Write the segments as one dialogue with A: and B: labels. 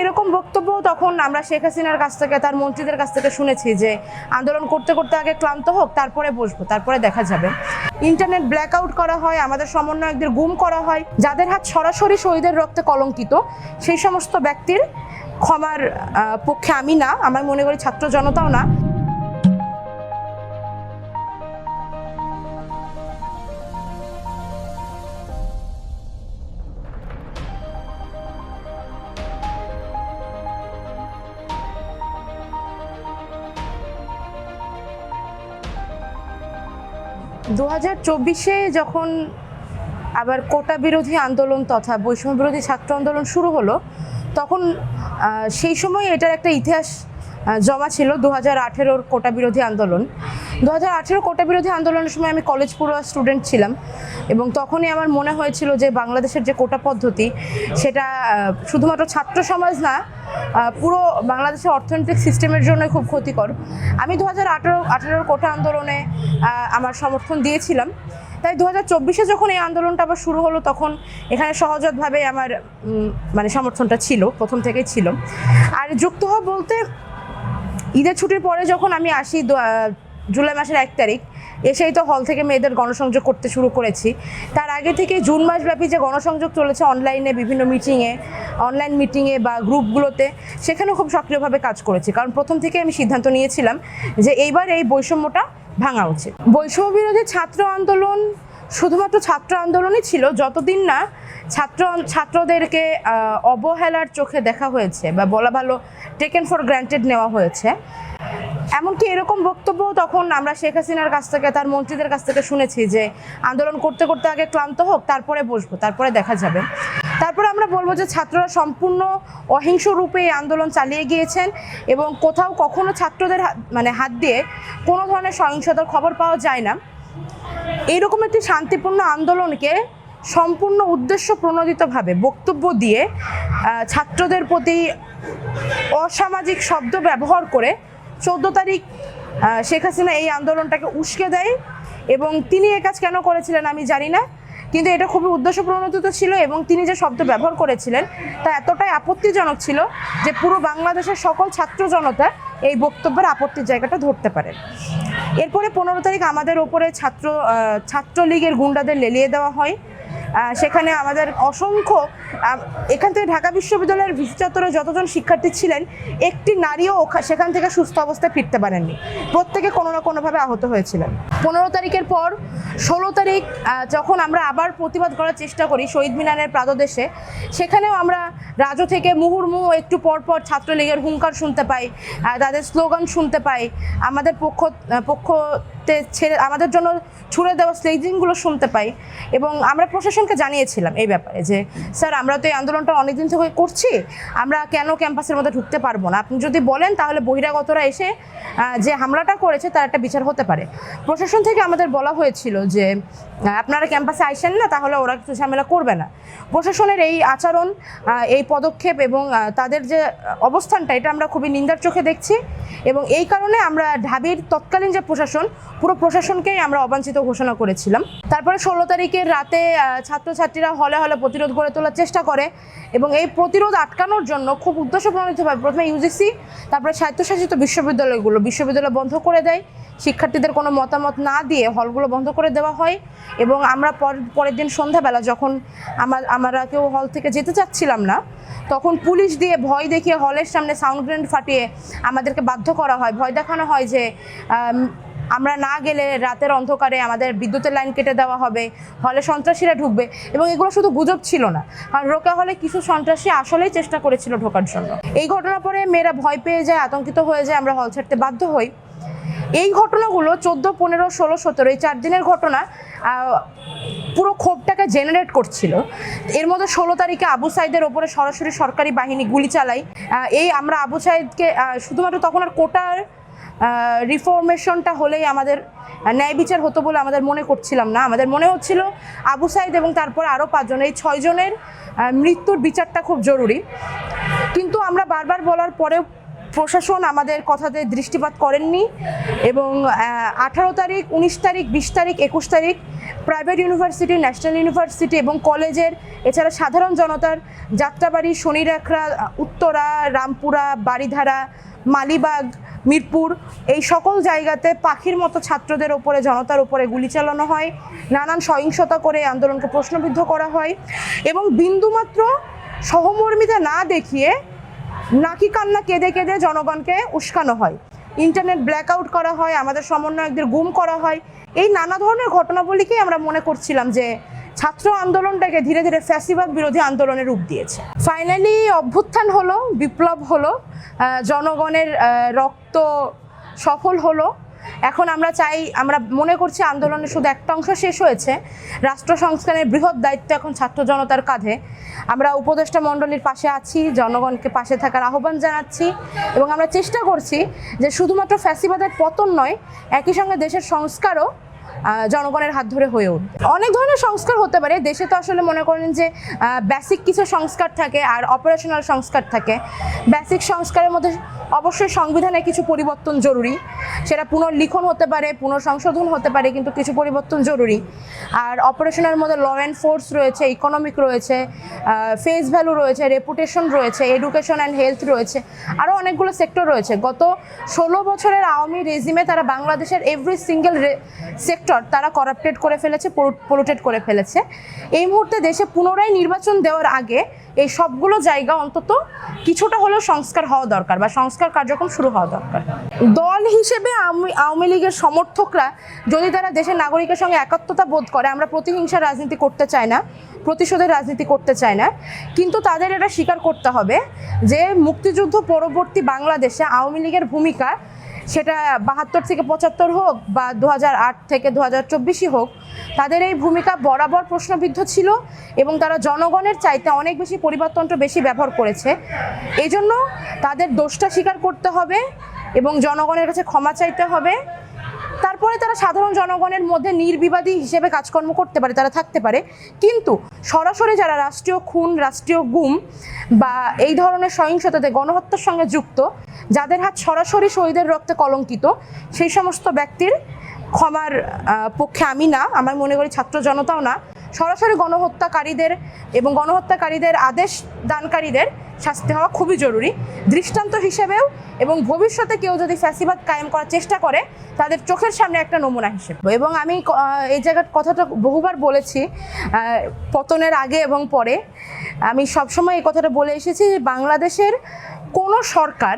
A: এরকম বক্তব্য তখন আমরা শেখ হাসিনার কাছ থেকে, তার মন্ত্রীদের কাছ থেকে শুনেছি যে আন্দোলন করতে করতে আগে ক্লান্ত হোক, তারপরে বসবো, তারপরে দেখা যাবে। ইন্টারনেট ব্ল্যাক আউট করা হয়, আমাদের সমন্বয়কদের গুম করা হয়, যাদের হাত সরাসরি শহীদের রক্তে কলঙ্কিত, সেই সমস্ত ব্যক্তির ক্ষমার পক্ষে আমি না, আমার মনে করি ছাত্র জনতাও না। দু হাজার চব্বিশে যখন আবার কোটা বিরোধী আন্দোলন তথা বৈষম্য বিরোধী ছাত্র আন্দোলন শুরু হলো, তখন সেই সময় এটার একটা ইতিহাস জমা ছিল দু হাজার আঠেরোর কোটা বিরোধী আন্দোলন। দু হাজার আঠেরো কোটা বিরোধী আন্দোলনের সময় আমি কলেজ পড়ুয়া স্টুডেন্ট ছিলাম এবং তখনই আমার মনে হয়েছিল যে বাংলাদেশের যে কোটা পদ্ধতি, সেটা শুধুমাত্র ছাত্র সমাজ না পুরো বাংলাদেশের অর্থনৈতিক সিস্টেমের জন্য খুব ক্ষতিকর। আমি দু হাজার আঠেরো, আঠেরোর কোটা আন্দোলনে আমার সমর্থন দিয়েছিলাম। তাই দু হাজার চব্বিশে যখন এই আন্দোলনটা আবার শুরু হলো, তখন এখানে সহজতভাবে আমার মানে সমর্থনটা ছিল, প্রথম থেকেই ছিল। আর যুক্ত হওয়া বলতে ঈদের ছুটির পরে যখন আমি আসি জুলাই মাসের এক তারিখ এসেই তো হল থেকে মেয়েদের গণসংযোগ করতে শুরু করেছি। তার আগে থেকে জুন মাসব্যাপী যে গণসংযোগ চলেছে অনলাইনে বিভিন্ন মিটিংয়ে অনলাইন মিটিংয়ে বা গ্রুপগুলোতে সেখানেও খুব সক্রিয়ভাবে কাজ করেছি। কারণ প্রথম থেকে আমি সিদ্ধান্ত নিয়েছিলাম যে এইবার এই বৈষম্যটা ভাঙা উচিত। বৈষম্য বিরোধী ছাত্র আন্দোলন শুধুমাত্র ছাত্র আন্দোলনই ছিল, যতদিন না ছাত্র ছাত্রদেরকে অবহেলার চোখে দেখা হয়েছে বা বলা ভালো টেকেন ফর গ্রান্টেড নেওয়া হয়েছে। এমনকি এরকম বক্তব্য তখন আমরা শেখ হাসিনার কাছ থেকে, তার মন্ত্রীদের কাছ থেকে শুনেছি যে আন্দোলন করতে করতে আগে ক্লান্ত হোক, তারপরে বসবো, তারপরে দেখা যাবে। তারপরে আমরা বলব যে ছাত্ররা সম্পূর্ণ অহিংস রূপে এই আন্দোলন চালিয়ে গিয়েছেন এবং কোথাও কখনো ছাত্রদের মানে হাত দিয়ে কোনো ধরনের সহিংসতার খবর পাওয়া যায় না। এইরকম একটি শান্তিপূর্ণ আন্দোলনকে সম্পূর্ণ উদ্দেশ্য প্রণোদিতভাবে বক্তব্য দিয়ে ছাত্রদের প্রতি অসামাজিক শব্দ ব্যবহার করে চোদ্দ তারিখ শেখ হাসিনা এই আন্দোলনটাকে উস্কে দেয় এবং তিনি এ কাজ কেন করেছিলেন আমি জানি না, কিন্তু এটা খুবই উদ্দেশ্য প্রণোদিত ছিল এবং তিনি যে শব্দ ব্যবহার করেছিলেন তা এতটাই আপত্তিজনক ছিল যে পুরো বাংলাদেশের সকল ছাত্র জনতা এই বক্তব্যের আপত্তির জায়গাটা ধরতে পারেন এরপরে পনেরো তারিখ আমাদের ওপরে ছাত্র ছাত্রলীগের গুন্ডাদের লেলিয়ে দেওয়া হয়। সেখানে আমাদের অসংখ্য এখান থেকে ঢাকা বিশ্ববিদ্যালয়ের ভিসি যতজন শিক্ষার্থী ছিলেন, একটি নারীও সেখান থেকে সুস্থ অবস্থায় ফিরতে পারেননি। প্রত্যেকে কোনো না কোনোভাবে আহত হয়েছিলেন। পনেরো তারিখের পর, ষোলো তারিখ যখন আমরা আবার প্রতিবাদ করার চেষ্টা করি শহীদ মিনারের প্রাদদেশে, সেখানেও আমরা রাজু থেকে মুহুর্মুহু একটু পর পর ছাত্রলীগের হুঙ্কার শুনতে পাই তাদের স্লোগান শুনতে পাই, আমাদের পক্ষ পক্ষতে ছেড়ে, আমাদের জন্য ছুড়ে দেওয়া স্লেজিংগুলো শুনতে পাই এবং আমরা প্রশাসনকে জানিয়েছিলাম এই ব্যাপারে যে, স্যার, আমরা তো এই আন্দোলনটা অনেকদিন থেকে করছি, আমরা কেন ক্যাম্পাসের মধ্যে ঢুকতে পারব না? আপনি যদি বলেন তাহলে বহিরাগতরা এসে যে হামলাটা করেছে তার একটা বিচার হতে পারে। প্রশাসন থেকে আমাদের বলা হয়েছিল যে আপনারা ক্যাম্পাসে আইসেন না, তাহলে ওরা কিছু ঝামেলা করবে না। প্রশাসনের এই আচরণ এই পদক্ষেপ এবং তাদের যে অবস্থানটা, এটা আমরা খুবই নিন্দার চোখে দেখছি এবং এই কারণে আমরা ঢাবির তৎকালীন যে প্রশাসন, পুরো প্রশাসনকেই আমরা অবাঞ্ছিত ঘোষণা করেছিলাম। তারপরে ষোলো তারিখের রাতে ছাত্রছাত্রীরা হলে হলে প্রতিরোধ গড়ে তোলার চেষ্টা করে এবং এই প্রতিরোধ আটকানোর জন্য খুব উদ্দেশ্য প্রণীতভাবে প্রথমে ইউজিসি তারপরে স্বায়ত্তশাসিত বিশ্ববিদ্যালয়গুলো, বিশ্ববিদ্যালয় বন্ধ করে দেয়। শিক্ষার্থীদের কোনো মতামত না দিয়ে হলগুলো বন্ধ করে দেওয়া হয় এবং আমরা পর- পরের দিন সন্ধ্যাবেলা যখন আমার, আমরা কেউ হল থেকে যেতে চাচ্ছিলাম না, তখন পুলিশ দিয়ে ভয় দেখিয়ে হলের সামনে সাউন্ড গ্রেনেড ফাটিয়ে আমাদেরকে বাধ্য করা হয়। ভয় দেখানো হয় যে আমরা না গেলে রাতের অন্ধকারে আমাদের বিদ্যুতের লাইন কেটে দেওয়া হবে, হলে সন্ত্রাসীরা ঢুকবে এবং এগুলো শুধু গুজব ছিল না, কারণ রোকা হলে কিছু সন্ত্রাসী আসলেই চেষ্টা করেছিল ঢোকার জন্য। এই ঘটনার পরে মেয়েরা ভয় পেয়ে যায়, আতঙ্কিত হয়ে যায়, আমরা হল ছাড়তে বাধ্য হই। এই ঘটনাগুলো চোদ্দ, পনেরো, ষোলো, সতেরো, এই চার দিনের ঘটনা পুরো ক্ষোভটাকে জেনারেট করছিল। এর মধ্যে ষোলো তারিখে আবু সাইদের ওপরে সরাসরি সরকারি বাহিনী গুলি চালাই এই আমরা আবু সাইদকে শুধুমাত্র তখন আর কোটার রিফর্মেশনটা হলেই আমাদের ন্যায় বিচার হতো বলে আমাদের মনে করছিলাম না। আমাদের মনে হচ্ছিল আবু সাইদ এবং তারপর আরও পাঁচজন, এই ছয়জনের মৃত্যুর বিচারটা খুব জরুরি। কিন্তু আমরা বারবার বলার পরেও প্রশাসন আমাদের কথাতে দৃষ্টিপাত করেননি এবং আঠারো তারিখ, উনিশ তারিখ, বিশ তারিখ, একুশ তারিখ প্রাইভেট ইউনিভার্সিটি, ন্যাশনাল ইউনিভার্সিটি এবং কলেজের এছাড়া সাধারণ জনতার যাত্রাবাড়ি শনিরাখড়া, উত্তরা, রামপুরা বাড়িধারা মালিবাগ, মিরপুর এই সকল জায়গাতে পাখির মতো ছাত্রদের ওপরে, জনতার ওপরে গুলি চালানো হয়। নানান সহিংসতা করে আন্দোলনকে প্রশ্নবিদ্ধ করা হয় এবং বিন্দুমাত্র সহমর্মিতা না দেখিয়ে নাকি কান্না কেঁদে কেঁদে জনগণকে উস্কানো হয়? ইন্টারনেট ব্ল্যাকআউট করা হয়, আমাদের সমন্বয়কদের গুম করা হয়। এই নানা ধরনের ঘটনাবলিকেই আমরা মনে করছিলাম যে ছাত্র আন্দোলনটাকে ধীরে ধীরে ফ্যাসিবাদ বিরোধী আন্দোলনে রূপ দিয়েছে। ফাইনালি অভ্যুত্থান হলো, বিপ্লব হলো জনগণের রক্ত সফল হলো। এখন আমরা চাই, আমরা মনে করছি আন্দোলনের শুধু একটা অংশ শেষ হয়েছে। রাষ্ট্র সংস্কারের বৃহৎ দায়িত্ব এখন ছাত্র জনতার কাঁধে। আমরা উপদেষ্টা মণ্ডলীর পাশে আছি, জনগণকে পাশে থাকার আহ্বান জানাচ্ছি এবং আমরা চেষ্টা করছি যে শুধুমাত্র ফ্যাসিবাদের পতন নয়, একই সঙ্গে দেশের সংস্কারও জনগণের হাত ধরে হয়ে উঠবে। অনেক ধরনের সংস্কার হতে পারে, দেশে তো আসলে মনে করেন যে বেসিক কিছু সংস্কার থাকে আর অপারেশনাল সংস্কার থাকে। বেসিক সংস্কারের মধ্যে অবশ্যই সংবিধানে কিছু পরিবর্তন জরুরি। সেটা পুনর্লিখন হতে পারে, পুনঃসংশোধন হতে পারে, কিন্তু কিছু পরিবর্তন জরুরি। আর অপারেশনের মধ্যে ল অ্যান্ড ফোর্স রয়েছে ইকোনমিক রয়েছে ফেস ভ্যালু রয়েছে রেপুটেশন রয়েছে এডুকেশন অ্যান্ড হেলথ রয়েছে, আরও অনেকগুলো সেক্টর রয়েছে। গত ষোলো বছরের আওয়ামী রেজিমে তারা বাংলাদেশের এভরি সিঙ্গেল সেক্টর তারা করাপ্টেড করে ফেলেছে পলুটেড করে ফেলেছে। এই মুহূর্তে দেশে পুনরায় নির্বাচন দেওয়ার আগে এই সবগুলো জায়গা অন্তত কিছুটা হলেও সংস্কার হওয়া দরকার বা সংস্কার কার্যক্রম শুরু হওয়া দরকার। দল হিসেবে আওয়ামী লীগের সমর্থকরা যদি তারা দেশের নাগরিকের সঙ্গে একাত্মতা বোধ করে, আমরা প্রতিহিংসার রাজনীতি করতে চাই না, প্রতিশোধের রাজনীতি করতে চাই না, কিন্তু তাদের এটা স্বীকার করতে হবে যে মুক্তিযুদ্ধ পরবর্তী বাংলাদেশে আওয়ামী লীগের ভূমিকা সেটা বাহাত্তর থেকে পঁচাত্তর হোক বা দু থেকে দু হোক তাদের এই ভূমিকা বরাবর প্রশ্নবিদ্ধ ছিল এবং তারা জনগণের চাইতে অনেক বেশি পরিবর্তনটা বেশি ব্যবহার করেছে। এই জন্য তাদের দোষটা স্বীকার করতে হবে এবং জনগণের কাছে ক্ষমা চাইতে হবে। তারপরে তারা সাধারণ জনগণের মধ্যে নির্বিবাদী হিসেবে কাজকর্ম করতে পারে, তারা থাকতে পারে। কিন্তু সরাসরি যারা রাষ্ট্রীয় খুন, রাষ্ট্রীয় গুম বা এই ধরনের সহিংসতাতে গণহত্যার সঙ্গে যুক্ত, যাদের হাত সরাসরি শহীদের রক্তে কলঙ্কিত, সেই সমস্ত ব্যক্তির ক্ষমার পক্ষে আমি না, আমার মনে করি ছাত্র জনতাও না। সরাসরি গণহত্যাকারীদের এবং গণহত্যাকারীদের আদেশ দানকারীদের শাস্তি হওয়া খুবই জরুরি। দৃষ্টান্ত হিসেবেও এবং ভবিষ্যতে কেউ যদি ফ্যাসিবাদ কায়েম করার চেষ্টা করে, তাদের চোখের সামনে একটা নমুনা হিসেবে। এবং আমি এই জায়গার কথাটা বহুবার বলেছি পতনের আগে এবং পরে। আমি সবসময় এই কথাটা বলে এসেছি যে বাংলাদেশের কোনো সরকার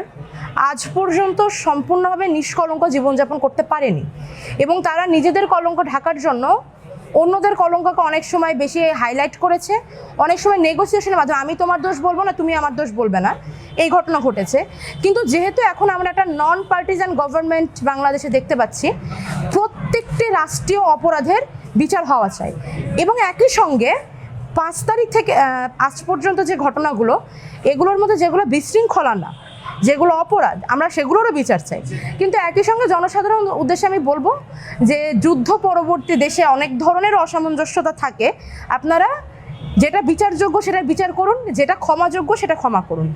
A: আজ পর্যন্ত সম্পূর্ণভাবে নিষ্কলঙ্ক জীবনযাপন করতে পারেনি। এবং তারা নিজেদের কলঙ্ক ঢাকার জন্য অন্যদের কলঙ্ককে অনেক সময় বেশি হাইলাইট করেছে। অনেক সময় নেগোসিয়েশনের মাধ্যমে, আমি তোমার দোষ বলব না, তুমি আমার দোষ বলবে না। এই ঘটনা ঘটেছে। কিন্তু যেহেতু এখন আমরা একটা নন পার্টিজান গভর্নমেন্ট বাংলাদেশে দেখতে পাচ্ছি, প্রত্যেকটি রাষ্ট্রীয় অপরাধের বিচার হওয়া চাই। এবং একই সঙ্গে পাঁচ তারিখ থেকে আজ পর্যন্ত যে ঘটনাগুলো, এগুলোর মধ্যে যেগুলো বিশৃঙ্খলা না, যেগুলো অপরাধ, আমরা সেগুলোরও বিচার চাই। কিন্তু একই সঙ্গে জনসাধারণ উদ্দেশ্যে আমি বলব যে যুদ্ধ পরবর্তী দেশে অনেক ধরনের অসামঞ্জস্যতা থাকে। আপনারা যেটা বিচারযোগ্য সেটা বিচার করুন, যেটা ক্ষমাযোগ্য সেটা ক্ষমা করুন।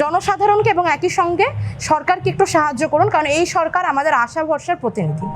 A: জনসাধারণকে এবং একই সঙ্গে সরকারকে একটু সাহায্য করুন, কারণ এই সরকার আমাদের আশা ভরসার প্রতিনিধি।